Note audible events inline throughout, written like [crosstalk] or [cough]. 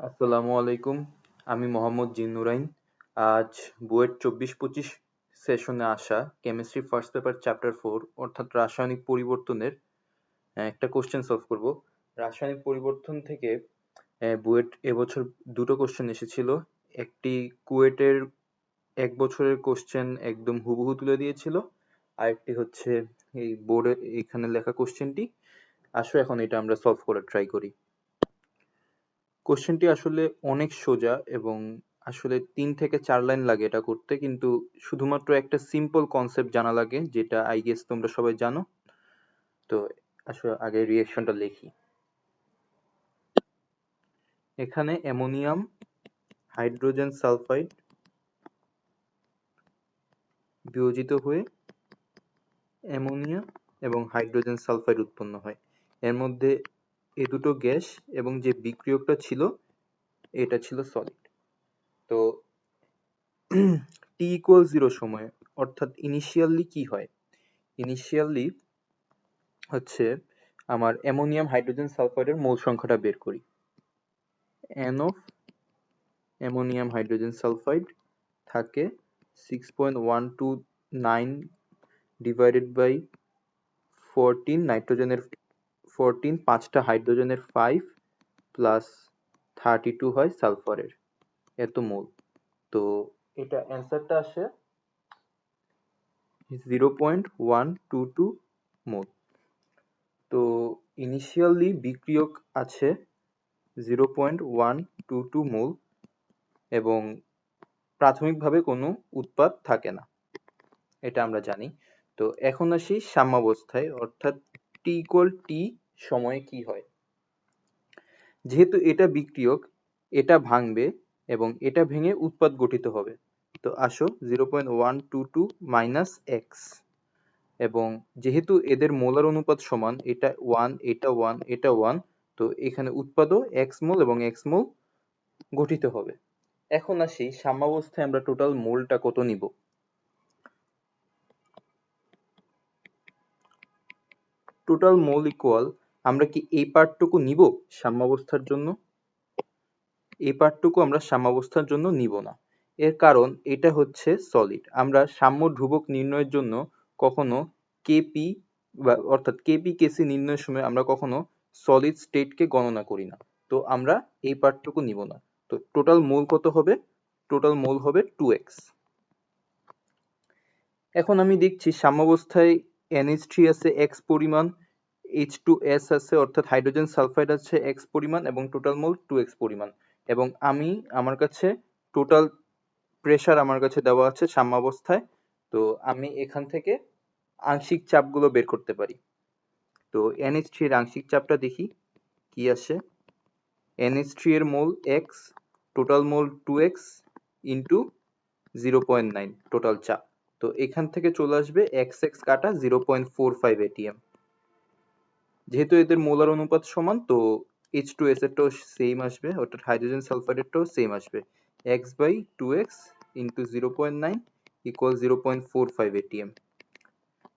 আসসালামু আলাইকুম, আমি মোহাম্মদ জিন্নুরাইন। আজ বুয়েট চব্বিশ পঁচিশ সেশনে আসা chemistry first paper chapter four, অর্থাৎ রাসায়নিক পরিবর্তনের একটা কোশ্চেন সলভ করব। রাসায়নিক পরিবর্তন থেকে বুয়েট এবছর দুটো কোশ্চেন এসেছিল। একটি কুয়েটের এক বছরের কোশ্চেন একদম হুবহু তুলে দিয়েছিল, আরেকটি হচ্ছে এই বোর্ডে এখানে লেখা কোশ্চেনটি আসো এখন এটা আমরা সলভ করার ট্রাই করি। কোশ্চেনটি আসলে অনেক সোজা এবং আসলে তিন থেকে চার লাইন লাগে এটা করতে, কিন্তু শুধুমাত্র একটা সিম্পল কনসেপ্ট জানা লাগে, যেটা আই গেস তোমরা সবাই জানো। তো আসলে আগে রিয়েকশনটা লিখি। এখানে অ্যামোনিয়াম, হাইড্রোজেন সালফাইড বিয়োজিত হয়ে অ্যামোনিয়া এবং হাইড্রোজেন সালফাইড উৎপন্ন হয়। এর মধ্যে এ দুটো গ্যাস এবং যে বিক্রিয়কটা ছিল, এটা ছিল সলিড তো টি ইকুয়াল জিরো সময়ে, অর্থাৎ ইনিশিয়ালি কি হয়? ইনিশিয়ালি হচ্ছে আমার অ্যামোনিয়াম হাইড্রোজেন সালফাইডের মোল সংখ্যাটা বের করি। N of ammonium hydrogen sulphide থাকে six point one two nine divided by fourteen নাইট্রোজেনের ফোরটিন পাঁচটা হাইড্রোজেনের ফাইভ প্লাস থার্টি টু হয় সালফারের এত মোল। তো এটা অ্যান্সারটা আসে zero point one two two mole. তো ইনিশিয়ালি বিক্রিয়ক আছে zero point one two two mole এবং প্রাথমিকভাবে কোনো উৎপাদ থাকে না। এটা আমরা জানি। তো এখন আসি সাম্যাবস্থায়। অর্থাৎ টি ইকুয়াল টি সময়ে কি হয়? যেহেতু এটা বিক্রিয়ক, এটা ভাঙবে এবং এটা ভেঙে উৎপাদ গঠিত হবে। তো আসো zero point one two two minus x এবং যেহেতু এদের মোলার অনুপাত সমান, এটা ওয়ান এটা ওয়ান এটা ওয়ান তো এখানে উৎপাদও এক্স মোল এবং এক্স মোল গঠিত হবে। এখন আসি সাম্যাবস্থায় আমরা টোটাল মোলটা কত নিব? টোটাল মোল ইকুয়াল আমরা কি এই পার্টটুকু নিব সাম্যাবস্থার জন্য? এই পার্টটুকু আমরা সাম্যাবস্থার জন্য নিব না। এর কারণ এটা হচ্ছে সলিড আমরা সাম্য ধ্রুবক নির্ণয়ের জন্য কখনো কেপি বা অর্থাৎ কেপি কেসি নির্ণয়ের সময় আমরা কখনো সলিড স্টেটকে গণনা করি না। তো আমরা এই পার্টটুকু নিব না। তো টোটাল মোল কত হবে? টোটাল মোল হবে টু এক্স এখন আমি দেখছি সাম্যাবস্থায় NH3 আছে এক্স পরিমাণ। H2S আছে, অর্থাৎ হাইড্রোজেন সালফাইড আছে x পরিমাণ এবং টোটাল মোল 2x পরিমাণ। এবং আমি আমার কাছে টোটাল প্রেসার আমার কাছে দেওয়া আছে সাম্যাবস্থায়। তো আমি এখান থেকে আংশিক চাপগুলো বের করতে পারি। তো NH3 এর আংশিক চাপটা দেখি, কি আসে? NH3 এর mole x total mole 2x into zero point nine total চাপ। তো এখান থেকে চলে আসবে এক্স এক্স কাটা zero point four five atm যেহেতু এদের মোলার অনুপাত সমান, তো এইচ টু এস এরটাও সেম আসবে, অর্থাৎ হাইড্রোজেন সালফাইডেরটাও সেম আসবে। X by two x into zero point nine equal zero point four five atm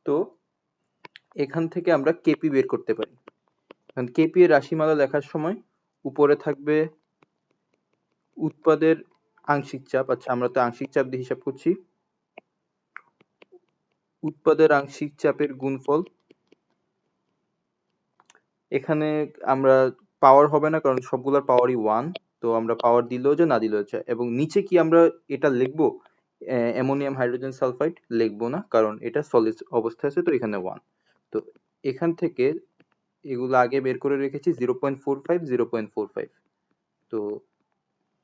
তো এখান থেকে আমরা কেপি বের করতে পারি। কারণ কেপি এর রাশিমালা লেখার সময় উপরে থাকবে উৎপাদের আংশিক চাপ। আচ্ছা আমরা তো আংশিক চাপ দিয়ে হিসাব করছি। উৎপাদের আংশিক চাপের গুণফল এখানে আমরা পাওয়ার হবে না, কারণ সবগুলোর পাওয়ারই ওয়ান তো আমরা পাওয়ার দিলেও যে না দিলেও যে। এবং নিচে কি আমরা এটা লিখব? অ্যামোনিয়াম হাইড্রোজেন সালফাইড লিখব না, কারণ এটা সলিড অবস্থায় আছে, তো এখানে ওয়ান তো এখান থেকে এগুলো আগে বের করে রেখেছি zero point four five zero point four five তো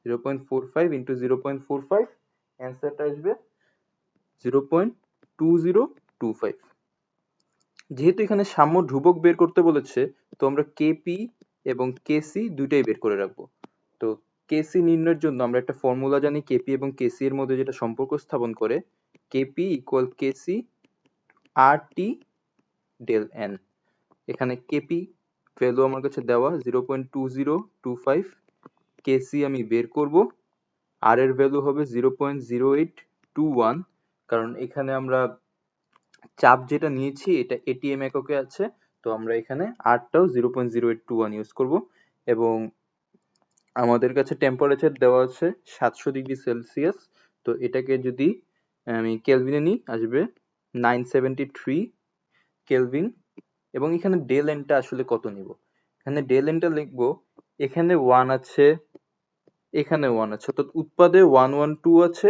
zero point four five into zero point four five অ্যান্সারটা আসবে zero point two zero two five যেহেতু এখানে সাম্য ধ্রুবক বের করতে বলেছে তো আমরা কেপি এবং কেসি দুইটাই বের করে রাখব। তো কেসি নির্ণয়ের জন্য আমরা একটা ফর্মুলা জানি কেপি এবং কেসি এর মধ্যে যেটা সম্পর্ক স্থাপন করে KP equal KC R T del N এখানে কেপি ভ্যালু আমার কাছে দেওয়া zero point two zero two five KC আমি বের করব। আর এর ভ্যালু হবে zero point zero eight two one কারণ এখানে আমরা চাপ যেটা নিয়েছি, এটা এটিএম এককে আছে তো আমরা এখানে আরটাও zero point zero eight two one use করব এবং আমাদের কাছে টেম্পারেচার দেওয়া আছে সাতশো ডিগ্রি সেলসিয়াস তো এটাকে যদি আমি কেলভিনে নিই, আসবে নাইন সেভেন্টি থ্রি কেলভিন এবং এখানে ডেল এনটা আসলে কত নিব? এখানে ডেল এনটা লিখব, এখানে ওয়ান আছে, এখানে ওয়ান আছে, অর্থাৎ উৎপাদে ওয়ান ওয়ান টু আছে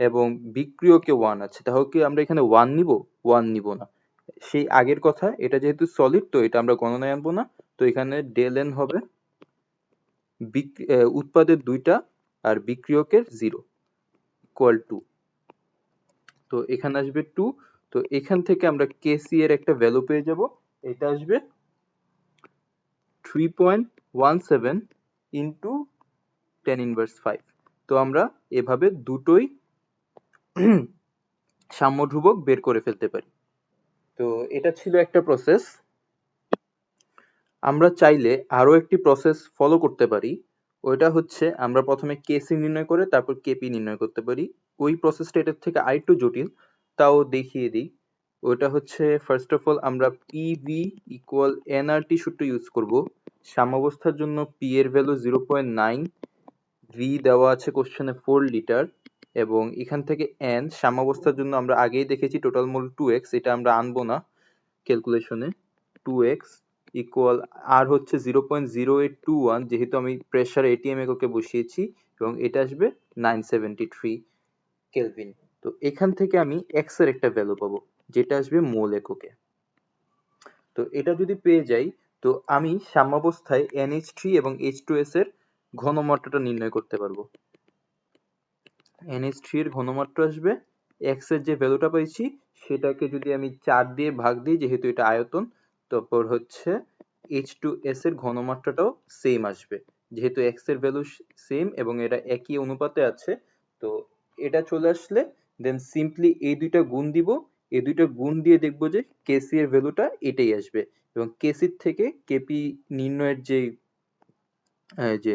এবং বিক্রিয়কে ওয়ান আছে, তাহলে কি আমরা এখানে ওয়ান নিব? ওয়ান নিব না। সেই আগের কথা, এটা যেহেতু সলিড তো এটা আমরা গণনায় আনব না। তো এখানে ডেল এন হবে উৎপাদের দুইটা আর বিক্রিয়কের জিরো ইকুয়াল টু তো এখানে আসবে টু তো এখান থেকে আমরা কেসি এর একটা ভ্যালু পেয়ে যাব। এটা আসবে three point one seven into ten inverse five তো আমরা এভাবে দুটোই [clears throat] সাম্য ধ্রুবক বের করে ফেলতে পারি। তো এটা ছিল একটা প্রসেস আমরা চাইলে আরও একটি প্রসেস ফলো করতে পারি। ওইটা হচ্ছে আমরা প্রথমে কেসি নির্ণয় করে তারপর কেপি নির্ণয় করতে পারি। ওই প্রসেসটা এটার থেকে আরেকটু জটিল, তাও দেখিয়ে দিই। ওইটা হচ্ছে ফার্স্ট অফ অল আমরা পিভি ইকুয়াল এনআরটি সূত্র ইউজ করব। সাম্যাবস্থার জন্য পি এর value zero point nine V দেওয়া আছে কোশ্চেনে ফোর লিটার এবং এখান থেকে এন সাম্যাবস্থার জন্য আমরা আগেই দেখেছি টোটাল মোল টু এক্স এটা আমরা আনব না ক্যালকুলেশনে টু এক্স ইকুয়াল আর হচ্ছে zero point zero eight two one যেহেতু আমি প্রেসার এটিএম এককে বসিয়েছি এবং এটা আসবে নাইন সেভেন্টি থ্রি কেলভিন তো এখান থেকে আমি এক্সের একটা ভ্যালু পাবো, যেটা আসবে মোল এককে। তো এটা যদি পেয়ে যাই, তো আমি সাম্যাবস্থায় NH3 থ্রি এবং এইচ টু এস এর ঘনমাত্রাটা নির্ণয় করতে পারব। NH3 থ্রি এর ঘনমাত্রা আসবে, x এর যে ভ্যালুটা পাইছি, সেটাকে যদি আমি চার দিয়ে ভাগ দিই, যেহেতু এটা আয়তন, তারপর হচ্ছে এইচ টু এস এর ঘনমাত্রাটাও সেম আসবে। যেহেতু x এর ভ্যালু সেম এবং এটা একই অনুপাতে আছে, তো এটা চলে আসলে দেন সিম্পলি এই দুইটা গুণ দিব, এই দুইটা গুণ দিয়ে দেখব যে কেসি এর ভ্যালুটা এটাই আসবে এবং কেসির থেকে কেপি নির্ণয়ের যে যে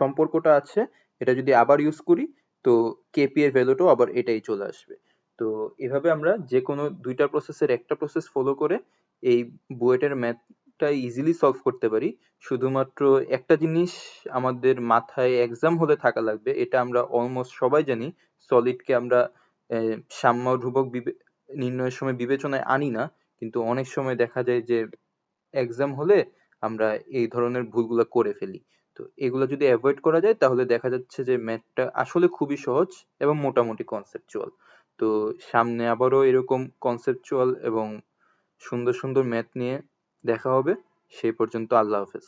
সম্পর্কটা আছে, এটা যদি আবার ইউজ করি তো কেপি এর ভ্যালুটাও আবার এটাই চলে আসবে। তো এভাবে আমরা যে কোনো দুইটা প্রসেসের একটা প্রসেস ফলো করে এই বুয়েটের ম্যাথটা ইজিলি সলভ করতে পারি। শুধুমাত্র একটা জিনিস আমাদের মাথায় এক্সাম হলে থাকা লাগবে, এটা আমরা অলমোস্ট সবাই জানি সলিডকে আমরা সাম্য ধ্রুবক নির্ণয়ের সময় বিবেচনায় আনি না, কিন্তু অনেক সময় দেখা যায় যে এক্সাম হলে আমরা এই ধরনের ভুলগুলো করে ফেলি। তো এগুলো যদি অ্যাভয়েড করা যায়, তাহলে দেখা যাচ্ছে যে ম্যাথটা আসলে খুবই সহজ এবং মোটামুটি কনসেপচুয়াল তো সামনে আবারও এরকম কনসেপচুয়াল এবং সুন্দর সুন্দর ম্যাথ নিয়ে দেখা হবে। সেই পর্যন্ত আল্লাহ হাফেজ।